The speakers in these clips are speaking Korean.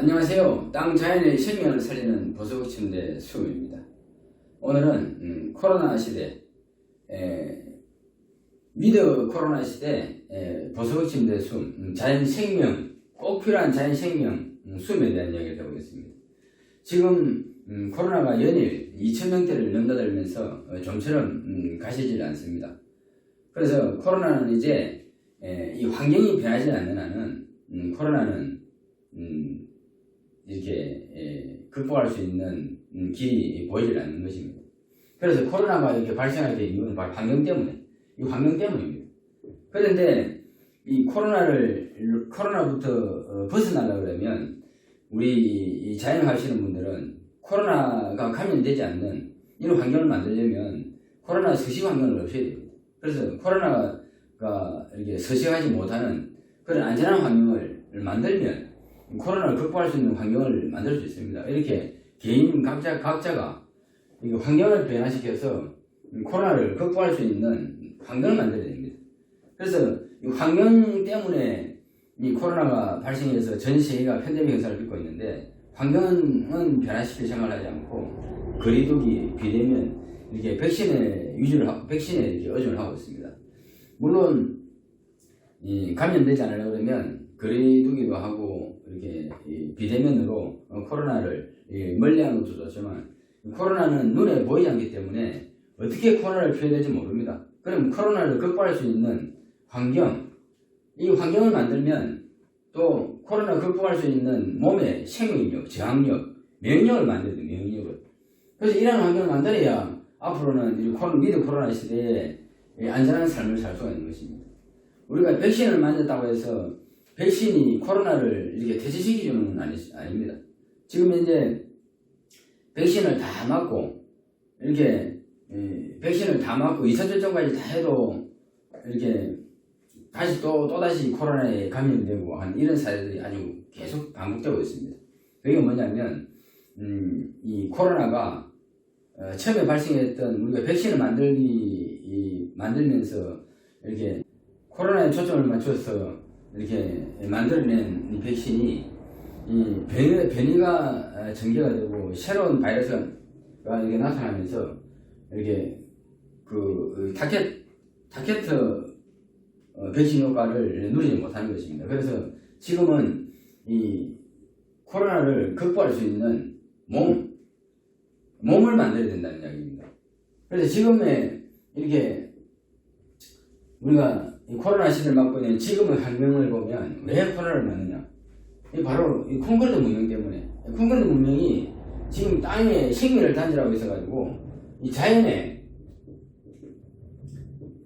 안녕하세요. 땅 자연의 생명을 살리는 보석침대 수입니다. 오늘은 음, 코로나 시대, 에, 위드 코로나 시대 에, 보석침대 숨, 음, 자연 생명, 꼭 필요한 자연 생명 음, 숨에 대한 이야기를 해보겠습니다. 지금 음, 코로나가 연일 2천명대를 넘나들면서 어, 좀처럼 음, 가시질 않습니다. 그래서 코로나는 이제 에, 이 환경이 변하지 않는 한은 음, 코로나는 음, 이렇게 예, 극복할 수 있는 음, 길이 보이질 않는 것입니다. 그래서 코로나가 이렇게 발생하게 된 이유는 바로 환경 때문에, 이 환경 때문입니다. 그런데 이 코로나를 코로나부터 어, 벗어나려 그러면 우리 이 자연 하시는 분들은 코로나가 감염되지 않는 이런 환경을 만들려면 코로나 서식 환경을 없애야 됩니다. 그래서 코로나가 이렇게 서식하지 못하는 그런 안전한 환경을 만들면 코로나를 극복할 수 있는 환경을 만들 수 있습니다. 이렇게 개인 각자 각자가 이 환경을 변화시켜서 코로나를 극복할 수 있는 환경을 만들어야 됩니다. 그래서 이 환경 때문에 이 코로나가 발생해서 전 세계가 팬데믹 현상을 겪고 있는데 환경은 변화시킬 생각을 하지 않고 거리두기, 비대면 이렇게 백신에 위주를 하고 백신에 의존을 하고 있습니다. 물론 이 감염되지 않으려고 그러면 거리두기도 하고 이렇게 이 비대면으로 어, 코로나를 이 멀리하는 것도 좋지만 코로나는 눈에 보이지 않기 때문에 어떻게 코로나를 피해야 될지 모릅니다. 그럼 코로나를 극복할 수 있는 환경, 이 환경을 만들면 또 코로나 극복할 수 있는 몸의 생명력, 저항력, 면역력을 만들어야 돼요, 면역력을. 그래서 이런 환경을 만들어야 앞으로는 이 코로나, 미드 코로나 시대에 이 안전한 삶을 살 수가 있는 것입니다. 우리가 백신을 맞았다고 해서 백신이 코로나를 이렇게 퇴치시키주는 건 아니, 아닙니다. 지금 이제 백신을 다 맞고 이렇게 예, 백신을 다 맞고 2차 접종까지 다 해도 이렇게 다시 또 또다시 코로나에 감염되고 한 이런 사례들이 아주 계속 반복되고 있습니다. 그게 뭐냐면 음, 이 코로나가 어, 처음에 발생했던 우리가 백신을 만들기 이, 만들면서 이렇게 코로나에 초점을 맞춰서 이렇게 만들어낸 이 백신이 이 변이, 변이가 어, 전개가 되고 새로운 바이러스가 이렇게 나타나면서 이렇게 그, 그 타켓 타켓 어, 백신 효과를 누리지 못하는 것입니다. 그래서 지금은 이 코로나를 극복할 수 있는 몸 몸을 만들어야 된다는 이야기입니다. 그래서 지금의 이렇게 우리가 이 코로나 시대를 맞고 있는 지금의 환경을 보면 왜 코로나를 맞느냐? 이 바로 이 콘크리트 문명 때문에 콘크리트 문명이 지금 땅에 생명을 단절하고 있어가지고 이 자연의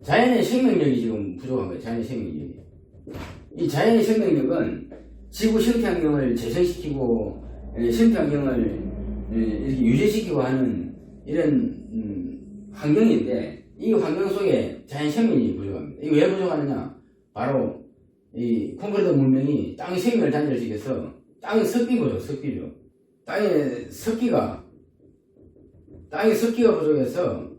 자연의 생명력이 지금 부족한 거예요. 자연의 생명력이. 이 자연의 생명력은 지구 생태 환경을 재생시키고 에, 생태 환경을 에, 이렇게 유지시키고 하는 이런 음, 환경인데 이 환경 속에 자연 생명력이 부족합니다. 이게 왜 부족하느냐? 바로 이 콘크리트 문명이 땅의 생명을 단절시켜서 땅의 습기죠, 습기죠. 땅의 습기가 땅의 습기가 부족해서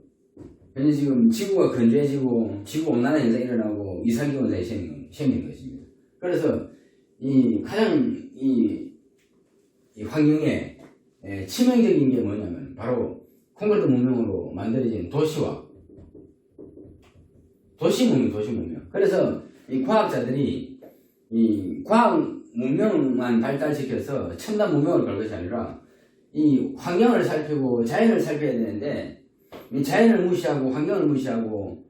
현재 지금 지구가 건조해지고 지구 온난화 현상이 일어나고 이상기온 현상이 생긴, 생긴 것입니다. 그래서 이 가장 이, 이 환경에 에, 치명적인 게 뭐냐면 바로 콘크리트 문명으로 만들어진 도시와 도시 문명, 도시 문명. 그래서 이 과학자들이 이 과학 문명만 발달시켜서 첨단 문명을 걸 것이 아니라 이 환경을 살피고 자연을 살펴야 되는데 이 자연을 무시하고 환경을 무시하고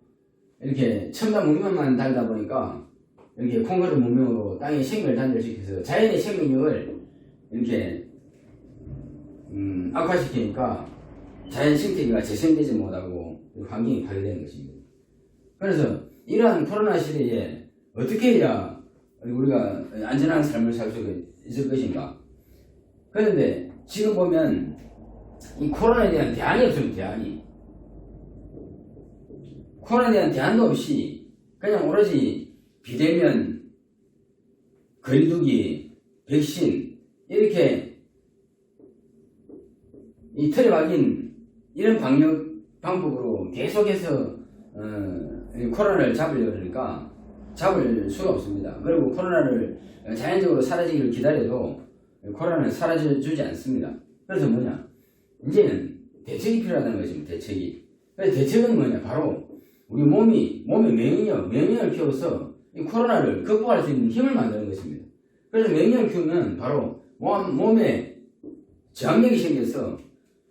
이렇게 첨단 문명만 달다 보니까 이렇게 콘크리트 문명으로 땅의 생명을 단절시켜서 자연의 생명력을 이렇게 음, 악화시키니까 자연 생태계가 재생되지 못하고 환경이 파괴되는 것입니다. 그래서 이러한 코로나 시대에 어떻게 해야 우리가 안전한 삶을 살 수 있을 것인가? 그런데 지금 보면 이 코로나에 대한 대안이 없습니다. 대안이. 코로나에 대한 대안도 없이 그냥 오로지 비대면, 거리두기, 백신 이렇게 이 틀에 박인 이런 방역 방법으로 계속해서 어, 이 코로나를 잡으려고 그러니까 잡을 수가 없습니다. 그리고 코로나를 자연적으로 사라지기를 기다려도 코로나는 사라져주지 않습니다. 그래서 뭐냐? 이제는 대책이 필요하다는 거죠, 대책이. 대책은 뭐냐? 바로 우리 몸이, 몸의 면역, 면역을 키워서 이 코로나를 극복할 수 있는 힘을 만드는 것입니다. 그래서 면역을 키우면 바로 몸에 저항력이 생겨서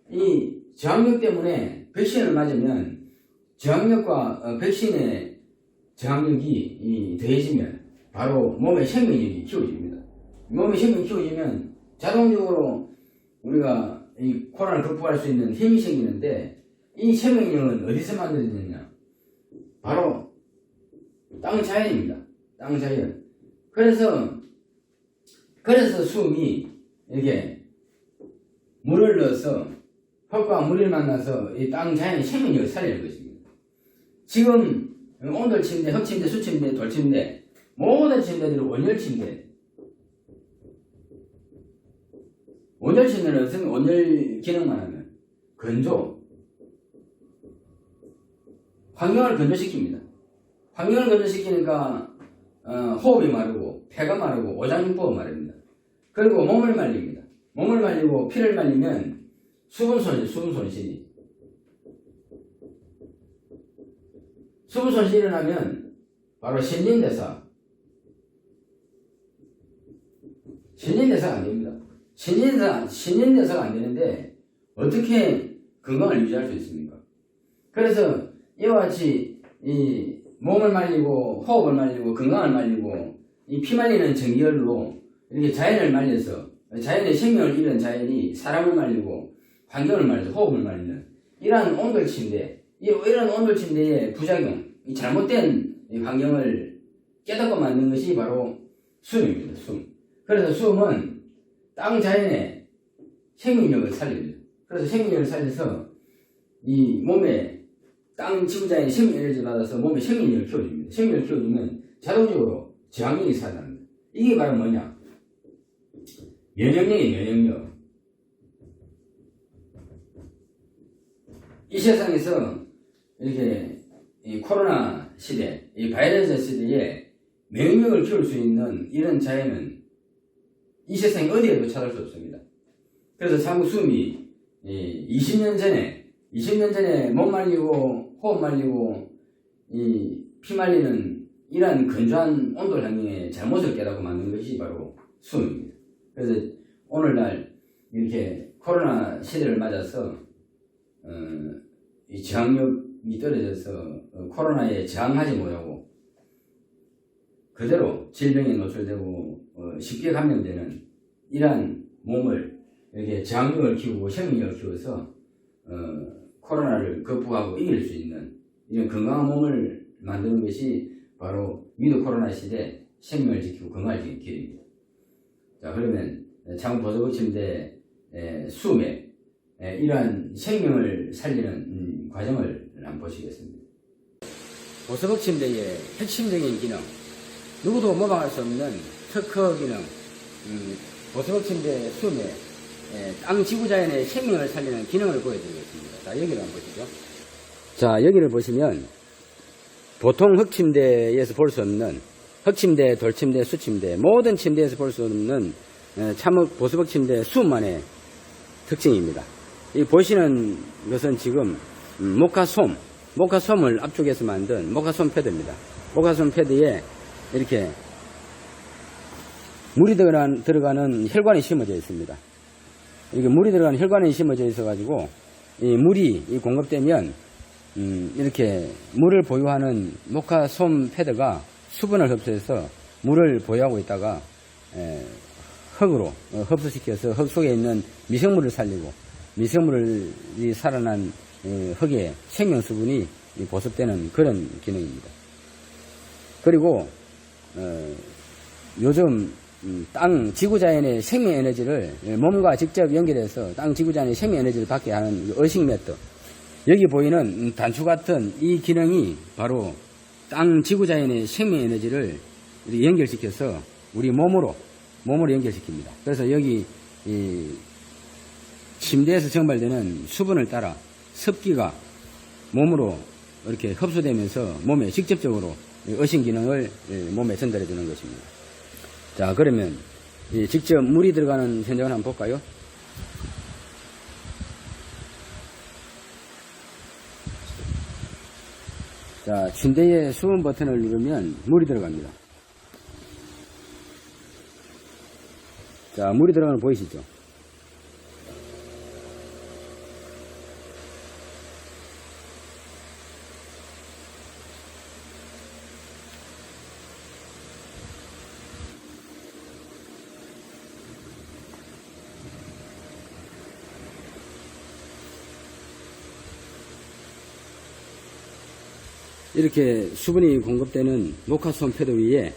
이 저항력 때문에 백신을 맞으면 저항력과 어, 백신의 저항력이 이 더해지면 바로 몸의 생명력이 키워집니다. 몸의 생명이 키워지면 자동적으로 우리가 이 코로나를 극복할 수 있는 힘이 생기는데 이 생명력은 어디서 만들어지느냐? 바로 땅 자연입니다. 땅 자연. 그래서 그래서 숨이 이렇게 물을 넣어서 흙과 물을 만나서 이 땅 자연의 생명력을 살리는 것입니다. 지금 온돌 침대, 흙 침대, 수 침대, 돌 침대 모든 침대들이 온열 침대. 온열 침대는 어떤 온열 기능만 하면 건조, 환경을 건조시킵니다. 환경을 건조시키니까 어, 호흡이 마르고 폐가 마르고 오장육부가 마릅니다. 그리고 몸을 말립니다. 몸을 말리고 피를 말리면 수분 손실, 수분 손실이. 수분 손실이 일어나면 바로 신진대사. 신진대사가 안 됩니다. 신진대사, 신진대사가 안 되는데 어떻게 건강을 유지할 수 있습니까? 그래서 이와 같이 이 몸을 말리고 호흡을 말리고 건강을 말리고 이 피 말리는 전기열로 이렇게 자연을 말려서 자연의 생명을 잃은 자연이 사람을 말리고 환경을 말려서 호흡을 말리는 이러한 온돌 침대 이- 이런 온돌 침대의 부작용 이 잘못된 이 환경을 깨닫고 만든 것이 바로 숨입니다 숨 그래서 숨은 땅 자연의 생명력을 살립니다 그래서 생명력을 살려서 이 몸에 땅 지구자의 생명 에너지를 받아서 몸에 생명력을 키워줍니다. 생명력을 키워주면 자동적으로 저항력이 살아납니다. 이게 바로 뭐냐? 면역력이 면역력. 이 세상에서 이렇게 이 코로나 시대, 이 바이러스 시대에 면역력을 키울 수 있는 이런 자연은 이 세상에 어디에도 찾을 수 없습니다. 그래서 숨이 20년 전에 20년 전에 몸 말리고 호흡 말리고 이 피 말리는 이러한 건조한 온도 환경의 잘못을 깨닫고 만든 것이 바로 숨입니다. 그래서 오늘날 이렇게 코로나 시대를 맞아서 어, 이 저항력 이 떨어져서 어, 코로나에 저항하지 못하고 그대로 질병에 노출되고 어, 쉽게 감염되는 이러한 몸을 이렇게 저항력을 키우고 생명력을 키워서 어, 코로나를 극복하고 이길 수 있는 이런 건강한 몸을 만드는 것이 바로 위드 코로나 시대 생명을 지키고 건강을 지키는 길입니다. 자 그러면 창보조침대 수음에 에, 이러한 생명을 살리는 음, 과정을 한번 보시겠습니다. 보석업 침대의 핵심적인 기능 누구도 모방할 수 없는 특허 기능 음, 보석업 침대 수음에 에, 땅 지구자연의 생명을 살리는 기능을 보여드리겠습니다. 자, 여기를 한번 보시죠. 자, 여기를 보시면 보통 흙침대에서 볼 수 없는 흙침대, 돌침대, 수침대 모든 침대에서 볼 수 없는 에, 참흑 보수박 침대 수만의 특징입니다. 이 보시는 것은 지금 음, 모카솜, 모카솜을 압축해서 만든 모카솜 패드입니다. 모카솜 패드에 이렇게 물이 들어가는, 혈관이 심어져 있습니다. 이렇게 물이 들어가는 혈관이 심어져 있어가지고 이 물이 이 공급되면 음, 이렇게 물을 보유하는 모카솜 패드가 수분을 흡수해서 물을 보유하고 있다가 에, 흙으로 어, 흡수시켜서 흙 속에 있는 미생물을 살리고 미생물이 살아난 에, 흙의 생명 수분이 이 보습되는 그런 기능입니다. 그리고 어, 요즘 음, 땅 지구자연의 생명 에너지를 몸과 직접 연결해서 땅 지구자연의 생명 에너지를 받게 하는 이 어식 매트 여기 보이는 음, 단추 같은 이 기능이 바로 땅 지구자연의 생명 에너지를 이렇게 연결시켜서 우리 몸으로 몸으로 연결시킵니다. 그래서 여기 이 침대에서 증발되는 수분을 따라 습기가 몸으로 이렇게 흡수되면서 몸에 직접적으로 이 어신 기능을 예, 몸에 전달해 주는 것입니다. 자, 그러면 예, 직접 물이 들어가는 현장을 한번 볼까요? 자, 침대의 수분 버튼을 누르면 물이 들어갑니다. 자, 물이 들어가는 거 보이시죠? 이렇게 수분이 공급되는 목화솜 패드 위에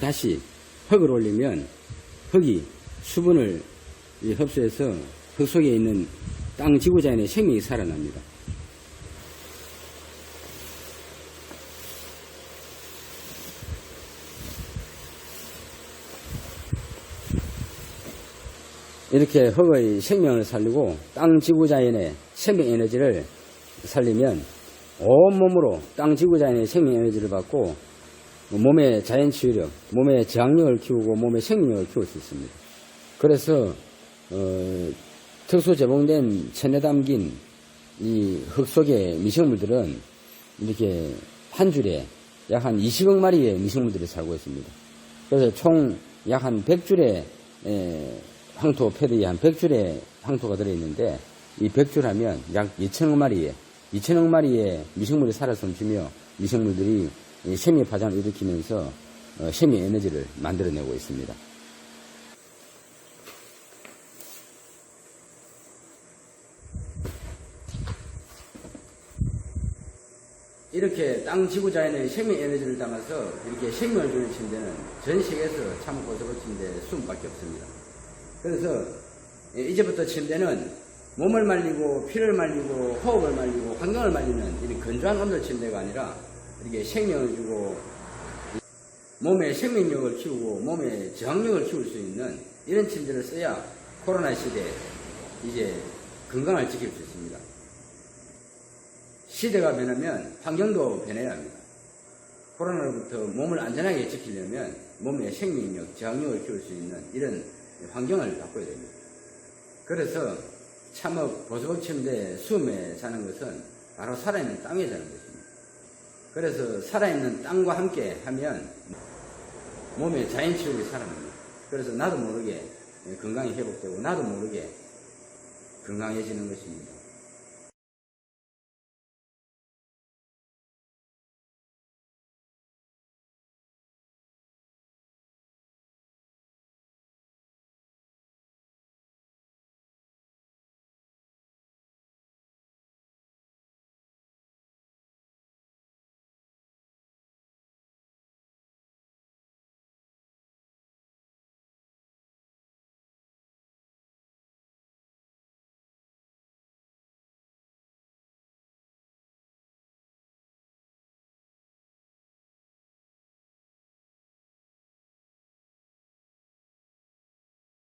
다시 흙을 올리면 흙이 수분을 이 흡수해서 흙 속에 있는 땅 지구자연의 생명이 살아납니다. 이렇게 흙의 생명을 살리고 땅 지구자연의 생명 에너지를 살리면 온몸으로 땅 지구자연의 생명 에너지를 받고 몸의 자연 치유력, 몸의 저항력을 키우고 몸의 생명력을 키울 수 있습니다. 그래서 어, 특수 제공된 천에 담긴 이 흙 속의 미생물들은 이렇게 한 줄에 약 한 20억 마리의 미생물들이 살고 있습니다. 그래서 총 약 한 100줄의 황토 패드에 한 100줄의 황토가 들어있는데 이 100줄 하면 약 2천억 마리의 2천억 마리의 미생물이 살아 숨쉬며 미생물들이 이 생명 파장을 일으키면서 어, 생명 에너지를 만들어내고 있습니다. 이렇게 땅 지구자연의 생명 에너지를 담아서 이렇게 생명을 주는 침대는 전 세계에서 참 고소한 침대 20밖에 없습니다. 그래서 예, 이제부터 침대는 몸을 말리고 피를 말리고 호흡을 말리고 환경을 말리는 이런 건조한 온돌 침대가 아니라 이렇게 생명을 주고 몸의 생명력을 키우고 몸의 저항력을 키울 수 있는 이런 침대를 써야 코로나 시대에 이제 건강을 지킬 수 있습니다. 시대가 변하면 환경도 변해야 합니다. 코로나로부터 몸을 안전하게 지키려면 몸의 생명력, 저항력을 키울 수 있는 이런 환경을 바꿔야 됩니다. 그래서 보석 침대 수음에 사는 것은 바로 살아있는 땅에 사는 것입니다. 그래서 살아있는 땅과 함께 하면 몸의 자연치유력이 살아납니다. 그래서 나도 모르게 건강이 회복되고 나도 모르게 건강해지는 것입니다.